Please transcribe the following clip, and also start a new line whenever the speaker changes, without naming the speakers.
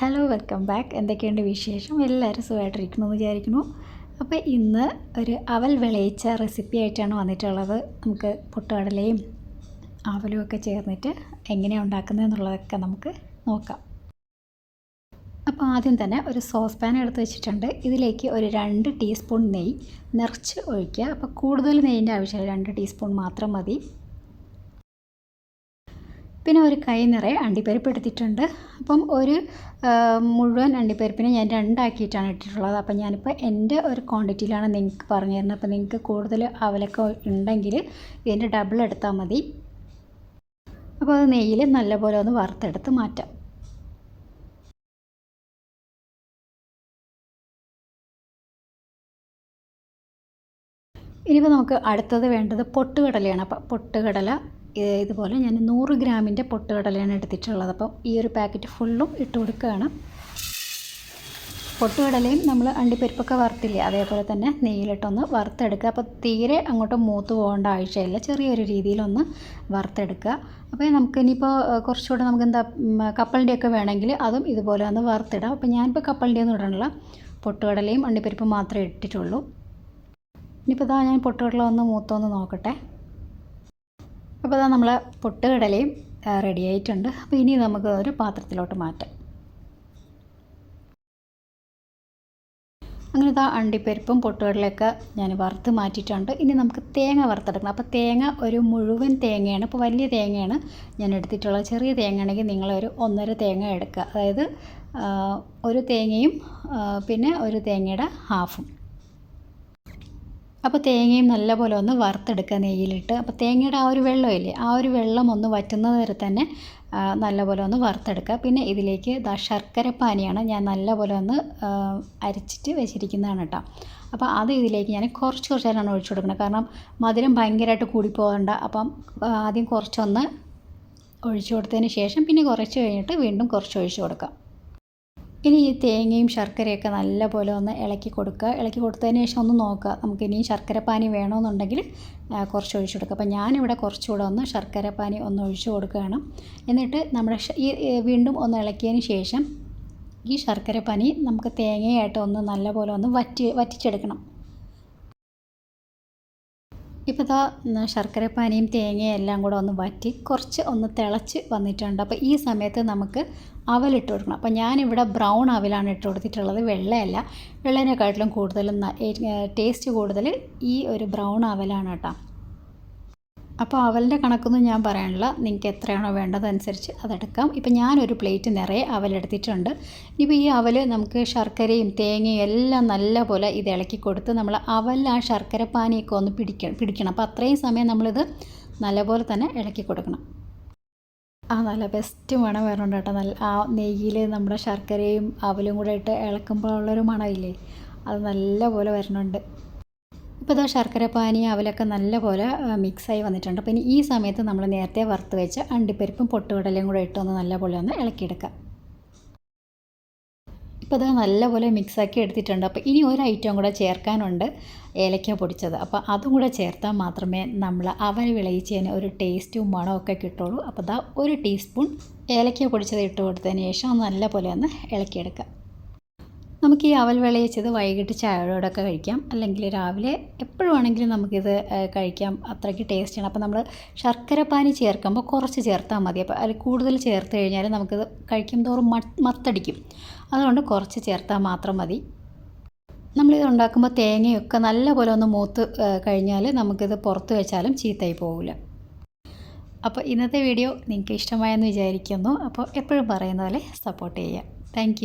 Hello welcome back എന്തൊക്കെയുണ്ട് വിശേഷം? എല്ലാവരും സുഖമായിട്ടിരിക്കുന്നു എന്ന് വിചാരിക്കുന്നു. അപ്പോൾ ഇന്ന് ഒരു അവൽ വിളയിച്ച റെസിപ്പി ആയിട്ടാണ് വന്നിട്ടുള്ളത്. നമുക്ക് പൊട്ടുകടലയും അവലും ഒക്കെ ചേർന്നിട്ട് എങ്ങനെയാണ് ഉണ്ടാക്കുന്നത് എന്നുള്ളതൊക്കെ നമുക്ക് നോക്കാം. അപ്പോൾ ആദ്യം തന്നെ ഒരു സോസ് പാൻ എടുത്ത് വെച്ചിട്ടുണ്ട്. ഇതിലേക്ക് ഒരു രണ്ട് ടീസ്പൂൺ നെയ്യ് നിറച്ച് ഒഴിക്കുക. അപ്പോൾ കൂടുതൽ നെയ്യിന്റെ ആവശ്യമില്ല. രണ്ട് ടീസ്പൂൺ മാത്രം മതി. പിന്നെ ഒരു കൈ നിറയെ അണ്ടിപ്പരിപ്പ് എടുത്തിട്ടുണ്ട് അപ്പം ഒരു മുഴുവൻ അണ്ടിപ്പരിപ്പിനെ ഞാൻ രണ്ടാക്കിയിട്ടാണ് ഇട്ടിട്ടുള്ളത്. അപ്പം ഞാനിപ്പോൾ എന്റെ ഒരു ക്വാണ്ടിറ്റിയിലാണ് നിങ്ങൾക്ക് പറഞ്ഞു തരുന്നത്. അപ്പോൾ നിങ്ങൾക്ക് കൂടുതൽ അവലൊക്കെ ഉണ്ടെങ്കിൽ ഇതിന്റെ ഡബിൾ എടുത്താൽ മതി. അപ്പോൾ അത് നെയ്യിൽ നല്ലപോലെ ഒന്ന് വറുത്തെടുത്ത് മാറ്റാം. ഇനിയിപ്പോൾ നമുക്ക് അടുത്തത് വേണ്ടത് പൊട്ടുകടലയാണ്. അപ്പോൾ പൊട്ടുകടല ഇതുപോലെ ഞാൻ നൂറ് ഗ്രാമിന്റെ പൊട്ടുകടലയാണ് എടുത്തിട്ടുള്ളത്. അപ്പം ഈ ഒരു പാക്കറ്റ് ഫുള്ളും ഇട്ട് കൊടുക്കുകയാണ്. പൊട്ടുകടലയും നമ്മൾ അണ്ടിപ്പരിപ്പൊക്കെ വറുത്തില്ലേ അതേപോലെ തന്നെ നെയ്യിലിട്ടൊന്ന് വറുത്തെടുക്കുക. അപ്പോൾ തീരെ അങ്ങോട്ട് മൂത്ത് പോകേണ്ട ആവശ്യമില്ല. ചെറിയൊരു രീതിയിലൊന്ന് വറുത്തെടുക്കുക. അപ്പോൾ നമുക്ക് ഇനിയിപ്പോൾ കുറച്ചുകൂടെ നമുക്ക് എന്താ കപ്പലിന്റെയൊക്കെ വേണമെങ്കിൽ അതും ഇതുപോലെ ഒന്ന് വറുത്തിടാം. അപ്പോൾ ഞാനിപ്പോൾ കപ്പലിന്റെ ഒന്നും ഇടണില്ല പൊട്ടുകടലയും അണ്ടിപ്പരിപ്പും മാത്രമേ ഇട്ടിട്ടുള്ളൂ. ഇനിയിപ്പോൾ ഇതാ ഞാൻ പൊട്ടുകടല ഒന്ന് മൂത്തൊന്ന് നോക്കട്ടെ. അപ്പോൾ അതാ നമ്മൾ പൊട്ടുകടലയും റെഡി ആയിട്ടുണ്ട്. അപ്പോൾ ഇനി നമുക്ക് ഒരു പാത്രത്തിലോട്ട് മാറ്റാം. അങ്ങനെ ഇതാ അണ്ടിപ്പരിപ്പും പൊട്ടുകടലയൊക്കെ ഞാൻ വറുത്ത് മാറ്റിയിട്ടുണ്ട്. ഇനി നമുക്ക് തേങ്ങ വറുത്തെടുക്കണം. അപ്പോൾ തേങ്ങ ഒരു മുഴുവൻ തേങ്ങയാണ്. ഇപ്പോൾ വലിയ തേങ്ങയാണ് ഞാൻ എടുത്തിട്ടുള്ള ചെറിയ തേങ്ങ ആണെങ്കിൽ നിങ്ങളൊരു ഒന്നര തേങ്ങ എടുക്കുക. അതായത് ഒരു തേങ്ങയും പിന്നെ ഒരു തേങ്ങയുടെ ഹാഫും. അപ്പോൾ തേങ്ങയും നല്ലപോലെ ഒന്ന് വറുത്തെടുക്കുക നെയ്യിലിട്ട്. അപ്പോൾ തേങ്ങയുടെ ആ ഒരു വെള്ളമില്ലേ ആ ഒരു വെള്ളം ഒന്ന് വറ്റുന്നത് വരെ തന്നെ നല്ലപോലെ ഒന്ന് വറുത്തെടുക്കുക. പിന്നെ ഇതിലേക്ക് ദാ ശർക്കര പാനിയാണ് ഞാൻ നല്ലപോലെ ഒന്ന് അരച്ചിട്ട് വെച്ചിരിക്കുന്നതാണ് കേട്ടോ. അപ്പോൾ അത് ഇതിലേക്ക് ഞാൻ കുറച്ച് കുറച്ചായിട്ടാണ് ഒഴിച്ചു കൊടുക്കുന്നത്. കാരണം മധുരം ഭയങ്കരമായിട്ട് കൂടി പോകണ്ട അപ്പം ആദ്യം കുറച്ചൊന്ന് ഒഴിച്ചു കൊടുത്തതിന് ശേഷം പിന്നെ കുറച്ച് കഴിഞ്ഞിട്ട് വീണ്ടും കുറച്ച് ഒഴിച്ചു കൊടുക്കാം ഇനി ഈ തേങ്ങയും ശർക്കരയൊക്കെ നല്ലപോലെ ഒന്ന് ഇളക്കി കൊടുക്കുക. ഇളക്കി കൊടുത്തതിന് ശേഷം ഒന്ന് നോക്കുക. നമുക്ക് ഇനിയും ശർക്കരപ്പാനി വേണമെന്നുണ്ടെങ്കിൽ കുറച്ച് ഒഴിച്ചു കൊടുക്കുക. അപ്പോൾ ഞാനിവിടെ കുറച്ചുകൂടെ ഒന്ന് ശർക്കരപ്പാനി ഒന്ന് ഒഴിച്ചു കൊടുക്കുകയാണ്. എന്നിട്ട് നമ്മുടെ ഈ വീണ്ടും ഒന്ന് ഇളക്കിയതിന് ശേഷം ഈ ശർക്കരപ്പാനി നമുക്ക് തേങ്ങയായിട്ട് ഒന്ന് നല്ലപോലെ ഒന്ന് വറ്റി വറ്റിച്ചെടുക്കണം. ഇപ്പോൾ ഇതാ ശർക്കരപ്പാനിയും തേങ്ങയും എല്ലാം കൂടെ ഒന്ന് വറ്റി കുറച്ച് ഒന്ന് തിളച്ച് വന്നിട്ടുണ്ട്. അപ്പോൾ ഈ സമയത്ത് നമുക്ക് അവലിട്ട് കൊടുക്കണം. അപ്പോൾ ഞാനിവിടെ ബ്രൗൺ അവലാണ് ഇട്ട് കൊടുത്തിട്ടുള്ളത് വെള്ളയല്ല. വെള്ളേനെക്കാട്ടിലും കൂടുതലും ടേസ്റ്റ് കൂടുതൽ ഈ ഒരു ബ്രൗൺ അവലാണ് കേട്ടോ. അപ്പോൾ അവലിന്റെ കണക്കൊന്നും ഞാൻ പറയാനില്ല. നിങ്ങൾക്ക് എത്രയാണോ വേണ്ടതനുസരിച്ച് അതെടുക്കാം. ഇപ്പം ഞാനൊരു പ്ലേറ്റ് നിറയെ അവലെടുത്തിട്ടുണ്ട് ഇപ്പോൾ ഈ അവൽ നമുക്ക് ശർക്കരയും തേങ്ങയും എല്ലാം നല്ല പോലെ ഇത് ഇളക്കി കൊടുത്ത് നമ്മൾ അവൽ ആ ശർക്കര പാനിയൊക്കെ ഒന്ന് പിടിക്കണം പിടിക്കണം. അപ്പോൾ അത്രയും സമയം നമ്മളിത് നല്ലപോലെ തന്നെ ഇളക്കി കൊടുക്കണം. ആ നല്ല ബെസ്റ്റ് മണം വരുന്നുണ്ട് കേട്ടോ. നല്ല ആ നെയ്യിൽ നമ്മുടെ ശർക്കരയും അവലും കൂടെ ഇട്ട് ഇളക്കുമ്പോഴുള്ളൊരു മണമില്ലേ? അത് നല്ല പോലെ വരുന്നുണ്ട്. ഇപ്പോൾ ഇതാ ശർക്കര പാനി അവലൊക്കെ നല്ലപോലെ മിക്സായി വന്നിട്ടുണ്ട്. അപ്പോൾ ഇനി ഈ സമയത്ത് നമ്മൾ നേരത്തെ വറുത്ത് വെച്ച അണ്ടിപ്പരിപ്പും പൊട്ടുകടലയും കൂടെ ഇട്ട് ഇട്ടൊന്ന് നല്ലപോലെ ഒന്ന് ഇളക്കിയെടുക്കാം. ഇപ്പോൾ അത് നല്ലപോലെ മിക്സാക്കി എടുത്തിട്ടുണ്ട്. അപ്പോൾ ഇനി ഒരു ഐറ്റം കൂടെ ചേർക്കാനുണ്ട് ഏലക്ക പൊടിച്ചത്. അപ്പോൾ അതും കൂടെ ചേർത്താൽ മാത്രമേ നമ്മൾ അവൽ വിളയിച്ചതിന് ഒരു ടേസ്റ്റും മണമൊക്കെ കിട്ടുള്ളൂ അപ്പോൾ അതാ ഒരു ടീസ്പൂൺ ഏലക്ക പൊടിച്ചത് ഇട്ട് കൊടുത്തതിന് ശേഷം നല്ലപോലെ ഒന്ന് ഇളക്കിയെടുക്കാം. നമുക്ക് ഈ അവൽ വിളയിച്ചത് വൈകിട്ട് ചായയോടൊക്കെ കഴിക്കാം. അല്ലെങ്കിൽ രാവിലെ എപ്പോഴും ആണെങ്കിലും നമുക്കിത് കഴിക്കാം. അത്രയ്ക്ക് ടേസ്റ്റാണ് അപ്പോൾ നമ്മൾ ശർക്കര പാനി ചേർക്കുമ്പോൾ കുറച്ച് ചേർത്താൽ മതി. അപ്പോൾ അതിൽ കൂടുതൽ ചേർത്ത് കഴിഞ്ഞാൽ നമുക്കിത് കഴിക്കും തോറും മത്തടിക്കും. അതുകൊണ്ട് കുറച്ച് ചേർത്താൽ മാത്രം മതി. നമ്മളിത് ഉണ്ടാക്കുമ്പോൾ തേങ്ങയൊക്കെ നല്ലപോലെ ഒന്ന് മൂത്ത് കഴിഞ്ഞാൽ നമുക്കിത് പുറത്ത് വെച്ചാലും ചീത്തയായി പോകില്ല അപ്പോൾ ഇന്നത്തെ വീഡിയോ നിങ്ങൾക്ക് ഇഷ്ടമായെന്ന് വിചാരിക്കുന്നു. അപ്പോൾ എപ്പോഴും പറയുന്ന പോലെ സപ്പോർട്ട് ചെയ്യുക താങ്ക്